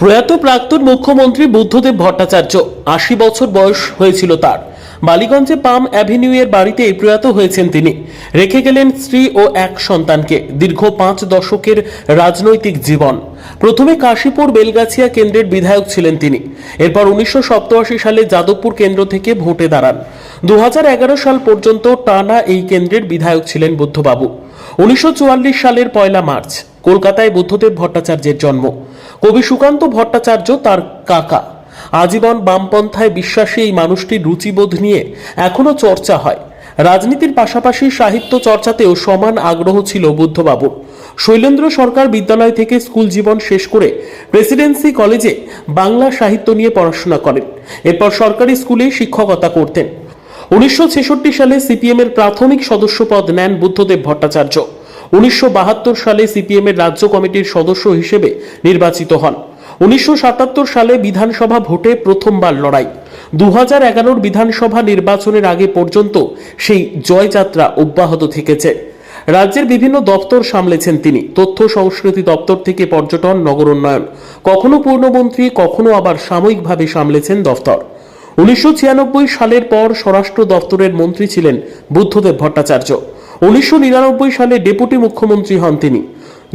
প্রয়াত প্রাক্তন মুখ্যমন্ত্রী বুদ্ধদেব ভট্টাচার্য। আশি বছর বয়স হয়েছিল তার। বালিগঞ্জে পাম অ্যাভিনিউ এর বাড়িতে প্রয়াত হয়েছেন তিনি। রেখে গেলেন স্ত্রী ও এক সন্তানকে। দীর্ঘ পাঁচ দশকের রাজনৈতিক জীবন। প্রথমে কাশীপুর বেলগাছিয়া কেন্দ্রের বিধায়ক ছিলেন তিনি। এরপর উনিশশো সালে যাদবপুর কেন্দ্র থেকে ভোটে দাঁড়ান। দু হাজার এগারো সাল পর্যন্ত টানা এই কেন্দ্রের বিধায়ক ছিলেন বুদ্ধবাবু। উনিশশো চুয়াল্লিশ সালের পয়লা মার্চ। কলকাতায় বুদ্ধদেব ভট্টাচার্যের জন্ম। কবি সুকান্ত ভট্টাচার্য তার কাকা। আজীবন বামপন্থায় বিশ্বাসী এই মানুষটির রুচিবোধ নিয়ে এখনও চর্চা হয়। রাজনীতির পাশাপাশি সাহিত্য চর্চাতেও সমান আগ্রহ ছিল বুদ্ধবাবুর। শৈলেন্দ্র সরকার বিদ্যালয় থেকে স্কুল জীবন শেষ করে প্রেসিডেন্সি কলেজে বাংলা সাহিত্য নিয়ে পড়াশোনা করেন। এরপর সরকারি স্কুলে শিক্ষকতা করতেন। উনিশশো ছেষট্টি সালে সিপিএম এর প্রাথমিক সদস্য পদ নেন বুদ্ধদেব ভট্টাচার্য। উনিশশো বাহাত্তর সালে সিপিএম এর রাজ্য কমিটির সদস্য হিসেবে নির্বাচিত হন। উনিশশো সাতাত্তর সালে বিধানসভা ভোটে প্রথমবার লড়াই। দু হাজার বিধানসভা নির্বাচনের আগে পর্যন্ত সেই জয়যাত্রা অব্যাহত থেকেছে। রাজ্যের বিভিন্ন দপ্তর সামলেছেন তিনি। তথ্য সংস্কৃতি দপ্তর থেকে পর্যটন, নগর উন্নয়ন। কখনো পূর্ণমন্ত্রী, কখনো আবার সাময়িকভাবে সামলেছেন দফতর। উনিশশো ছিয়ানব্বই সালের পর স্বরাষ্ট্র দপ্তরের মন্ত্রী ছিলেন বুদ্ধদেব ভট্টাচার্য। উনিশশো সালে ডেপুটি মুখ্যমন্ত্রী হন তিনি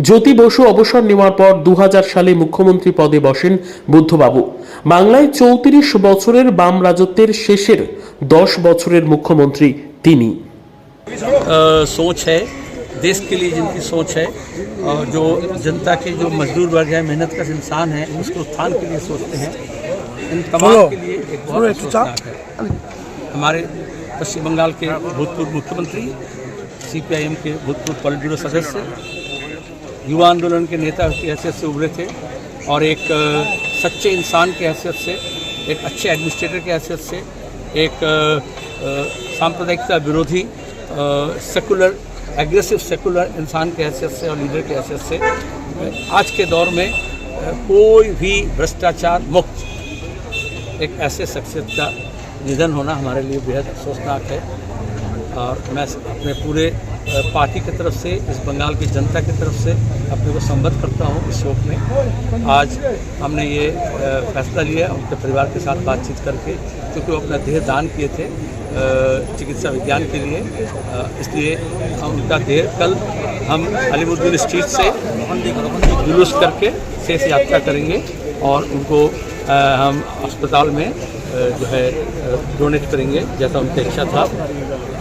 জ্যোতি বসু অবসর নেওয়ার পর দু সালে মুখ্যমন্ত্রী পদে বসেন বুদ্ধবাবু বাংলায় চৌত্রিশ বছরের বাম রাজত্বের শেষের দশ বছরের মুখ্যমন্ত্রী তিনি अ, सोच है देश के लिए जिनकी सोच है और जो जनता के जो मजदूर वर्ग है मेहनत का इंसान है उसके उत्थान के लिए सोचते हैं इन तमाम के लिए एक बहुत अफसोसनाक है हमारे पश्चिम बंगाल के भूतपूर्व मुख्यमंत्री सीपीआईएम के भूतपूर्व पॉलिट ब्यूरो सदस्य, युवा आंदोलन के नेता की हैसियत से उभरे थे और एक सच्चे इंसान के हैसियत से, एक अच्छे एडमिनिस्ट्रेटर के हैसियत से, एक सांप्रदायिकता विरोधी सेकुलर, एग्रेसिव सेकुलर इंसान के हैसियत से और लीडर के हैसियत से आज के दौर में कोई भी भ्रष्टाचार मुक्त, एक ऐसे शख्सियत का निधन होना हमारे लिए बेहद अफसोसनाक है। और मैं अपने पूरे पार्टी की तरफ़ से, इस बंगाल की जनता की तरफ़ से अपने को संबद्ध करता हूँ इस शोक में। आज हमने ये फैसला लिया, उनके परिवार के साथ बातचीत करके, क्योंकि वो अपना देह दान किए थे चिकित्सा विज्ञान के लिए। इसलिए हम उनका देह कल हम अलीमुद्दीन स्ट्रीट से जुलूस करके शेष यात्रा करेंगे और उनको हम अस्पताल में जो है डोनेट करेंगे, जैसा उनकी इच्छा था।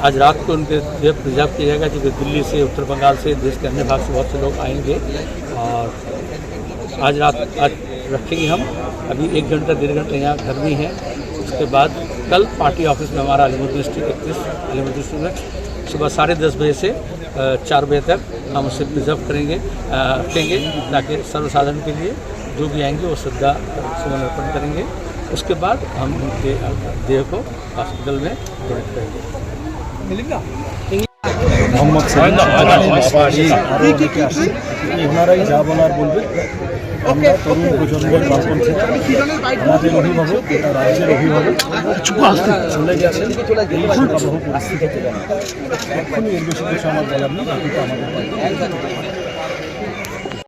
आज रात को उनके जो प्रिजर्व किया जाएगा, क्योंकि दिल्ली से, उत्तर बंगाल से, देश के अन्य भाग से बहुत से लोग आएँगे। और आज रात, आज रखेंगे हम। अभी एक घंटा, डेढ़ घंटा यहाँ गर्मी है। उसके बाद कल पार्टी ऑफ़िस में हमारा अलीमुद्दीन स्ट्रीट इकतीस अलीमुद्दीन स्ट्रीट में सुबह साढ़े दस बजे से चार बजे तक हम उसे प्रिजर्व करेंगे रखेंगे, ताकि सर्वसाधारण के लिए जो भी आएँगे वो श्रद्धा सुमन अर्पण करेंगे। उसके बाद हम उनके देह को हॉस्पिटल में डोनेट करेंगे মোহাম্মদ সেলিম বাড়ি আরও অনেকে আসছে ওনারাই যা বলার বলবে আমরা তরুণ প্রজন্মের বামপন্থী আমাদের অভিভাবক এটা রাজ্যের অভিভাবক চলে গেছেন এই শোকাবহ পরিস্থিতিতে এখনই এর বেশি কিছু আমার বলার নেই বাকিটা আমাদের পার্টি